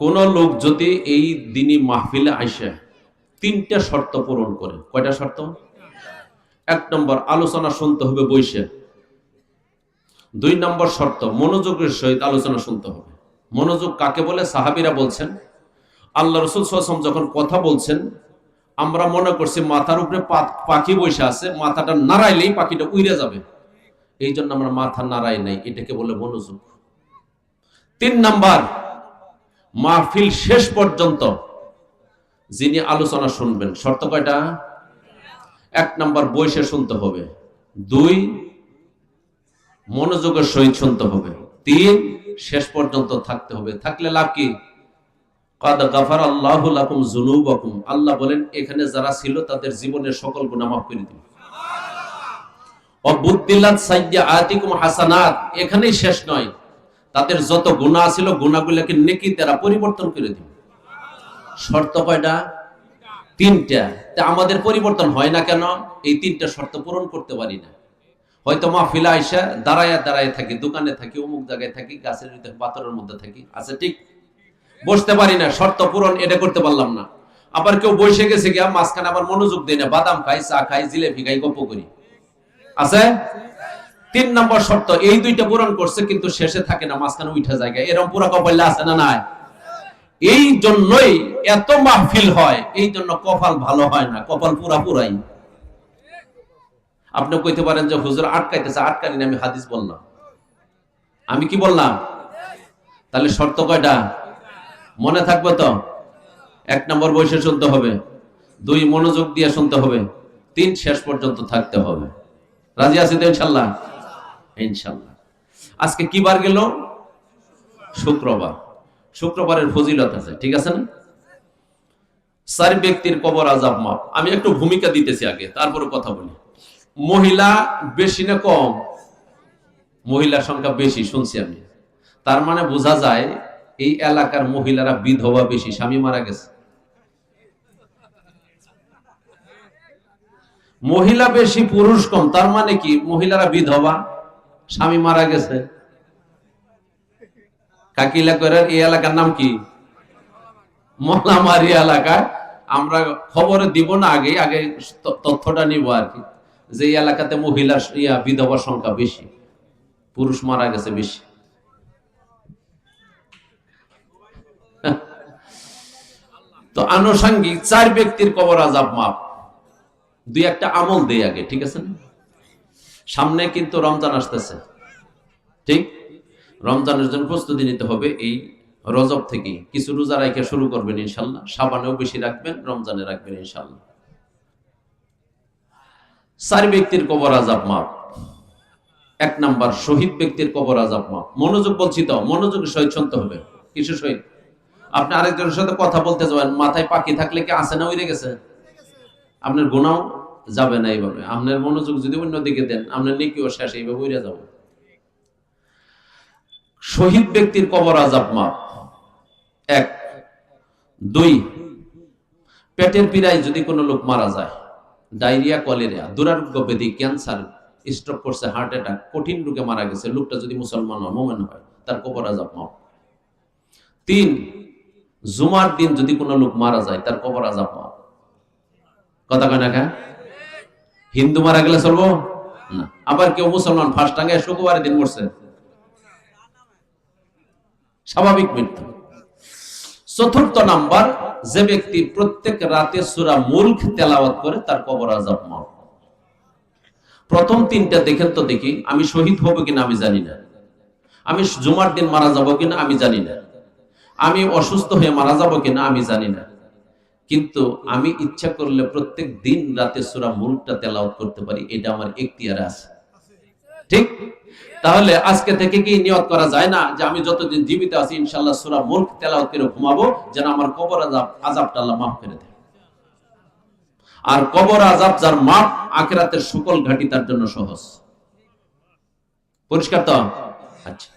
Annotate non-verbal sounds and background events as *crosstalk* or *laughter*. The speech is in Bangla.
কোন লোক যদি এই দিনই মাহফিলে আইসে তিনটা শর্ত পূরণ করে। কয়টা শর্ত? এক নম্বর, আলোচনা শুনতে হবে, বইসে। দুই নম্বর শর্ত, মনোযোগের সহিত আলোচনা শুনতে হবে। মনোযোগ কাকে বলে? সাহাবিরা বলছেন, আল্লাহ রসুল সাল্লাম যখন কথা বলছেন, আমরা মনে করছি মাথার উপরে পাখি বসে আছে, মাথাটা নাড়াইলেই পাখিটা উড়ে যাবে। এই জন্য আমরা মাথা নাড়াই নাই, এটাকে বলে মনোযোগ। তিন নাম্বার মাহফিল শেষ পর্যন্ত যিনি আলোচনা শুনবেন, শর্ত কয়টা? এক নাম্বার বইসে শুনতে হবে। দুই, মনোযোগের সহিত শুনতে হবে। তিন, শেষ পর্যন্ত থাকতে হবে। থাকলে লাভ কি? আল্লাহ লাকুম আল্লাহ বলেন, এখানে যারা ছিল তাদের জীবনের সকল গুনাহ মাফ করে দিন। অবুদ্দিল্লাত সাইয়্যাতিকুম হাসানাত। এখানেই শেষ নয়। তাদের যত গুনাহ ছিল, গুনাহগুলোকে নেকি তারা পরিবর্তন করে দিন শর্ত কয়টা? তিনটা। তা আমাদের পরিবর্তন হয় না কেন? এই তিনটা শর্ত পূরণ করতে পারি না। হয়তো মাহফিলা আইসা দাঁড়ায় দাঁড়ায় থাকি, দোকানে থাকি, অমুক জায়গায় থাকি, গাছের পাথরের মধ্যে থাকি। আছে ঠিক? বসতে পারি না, শর্ত পূরণ, এটা করতে পারলাম না। আবার কেউ বসে গেছে গিয়া মাঝখানে আবার মনোযোগ দেয় না, বাদাম খাই, চা খাই, জিলেপি খাই, গপ্প করি। আছে? তিন নম্বর শর্ত, এই দুইটা পূরণ করছে কিন্তু শেষে থাকে না, মাঝখানে উঠা জায়গা। এরকম পুরো কপালে আছে না নাই? এই জন্যই এত মাহফিল হয়, এই জন্য কপাল ভালো হয় না, কপাল পুরা পুরাই। আপনি কইতে পারেন যে হুজুর আটকাইতেছে, আটকানি আমি হাদিস বললাম। আমি কি বললাম? তাহলে শর্ত কয়টা? মনে থাকবে তো? এক নম্বর বয়সে শুনতে হবে, দুই মনোযোগ দিয়ে শুনতে হবে, তিন শেষ পর্যন্ত থাকতে হবে। রাজি আছি তো ইনশাল্লাহ? ইনশাল্লাহ আজকে কি বার গেল? শুক্রবার। শুক্রবারের ফজিলত আছে, ঠিক আছে না? চার ব্যক্তির কবর আজাব মাপ। আমি একটু ভূমিকা দিতেছি আগে, তারপরে কথা বলি। মহিলা বেশি না কম? মহিলার সংখ্যা বেশি, শুনছি আমি। তার মানে বোঝা যায়, এই এলাকার মহিলারা বিধবা বেশি, স্বামী মারা গেছে। মহিলা বেশি, পুরুষ কম, তার মানে কি? মহিলারা বিধবা স্বামী মারা গেছে। কাকিলা করে এই এলাকার নাম কি? মোলামারি এলাকায় আমরা খবর দিব না আগে আগে তথ্যটা নিব আর কি যে এলাকাতে মহিলার ইয়া বিধবার সংখ্যা বেশি, পুরুষ মারা গেছে বেশি। *laughs* তো আনুষঙ্গিক চার ব্যক্তির কবর আজাব মাপ। দুই একটা আমল দেয় আগে, ঠিক আছে না? সামনে কিন্তু রমজান আসতেছে। ঠিক? রমজানের জন্য প্রস্তুতি নিতে হবে এই রজব থেকে কিছু রোজা রাখে শুরু করবেন ইনশাল্লাহ। সাবানেও বেশি রাখবেন, রমজানে রাখবেন ইনশাল্লাহ। চার ব্যক্তির কবর আজাব মাপ এক নাম্বার, শহীদ ব্যক্তির কবর আজাব মাপ মনোযোগ বলছি তো মনোযোগের সহিত শুনতে হবে। কিছু সহিত আপনি আরেকজনের সাথে কথা বলতে যাবেন, মাথায় পাখি থাকলে কি আসে না উড়ে গেছে? আপনার গুণাও যাবে না এইভাবে। আপনার মনোযোগ যদি অন্যদিকে দেন, আপনার নেকিও শেষ, এইভাবে উড়ে যাবে। শহীদ ব্যক্তির কবর আজাব মাপ। এক। দুই। পেটের পীড়ায় যদি কোনো লোক মারা যায়, ডায়রিয়া কলেরিয়া দুরারোগ্য ব্যাধি ক্যান্সার স্ট্রোক করছে হার্ট অ্যাটাক কঠিন রোগে মারা গেছে, লোকটা যদি মুসলমান হয়, মোমেন হয়, তার কবর আজাব মাপ। তিন। জুমার দিন যদি কোনো লোক মারা যায়, তার কবর আজাব মাপ। কথা কয় না কা? হিন্দু মারা গেলে চলবো? না। আবার কেউ মুসলমান ফার্স্ট টাঙ্গায় শুক্রবারের দিন মরছে। স্বাভাবিক মৃত্যু চতুর্থ নাম্বার যে ব্যক্তি প্রত্যেক রাতে সুরা মুল্ক তেলাওয়াত করে তার কবর আজাব মাফ প্রথম তিনটা দেখেন তো দেখি আমি শহীদ হব কিনা আমি জানি না। আমি জুমার দিন মারা যাব কিনা আমি জানি না। আমি অসুস্থ হয়ে মারা যাব কিনা আমি জানি না। কিন্তু আমি ইচ্ছা করলে প্রত্যেক দিন রাতে সুরা মুল্কটা তেলাওয়াত করতে পারি, এটা আমার এখতিয়ারে আছে। ঠিক? তাহলে আজকে থেকে কি নিয়ত করা যায় না যে আমি যতদিন জীবিত আছি ইনশাল্লাহ সুরা মুল্ক তেলাওয়াত করে ঘুমাবো, যেন আমার কবর আজাব আজাবটা আল্লাহ মাফ করে দেয়। আর কবর আজাব যার মাপ আখেরাতের সকল ঘাটি তার জন্য সহজ। পরিষ্কার তো? আচ্ছা।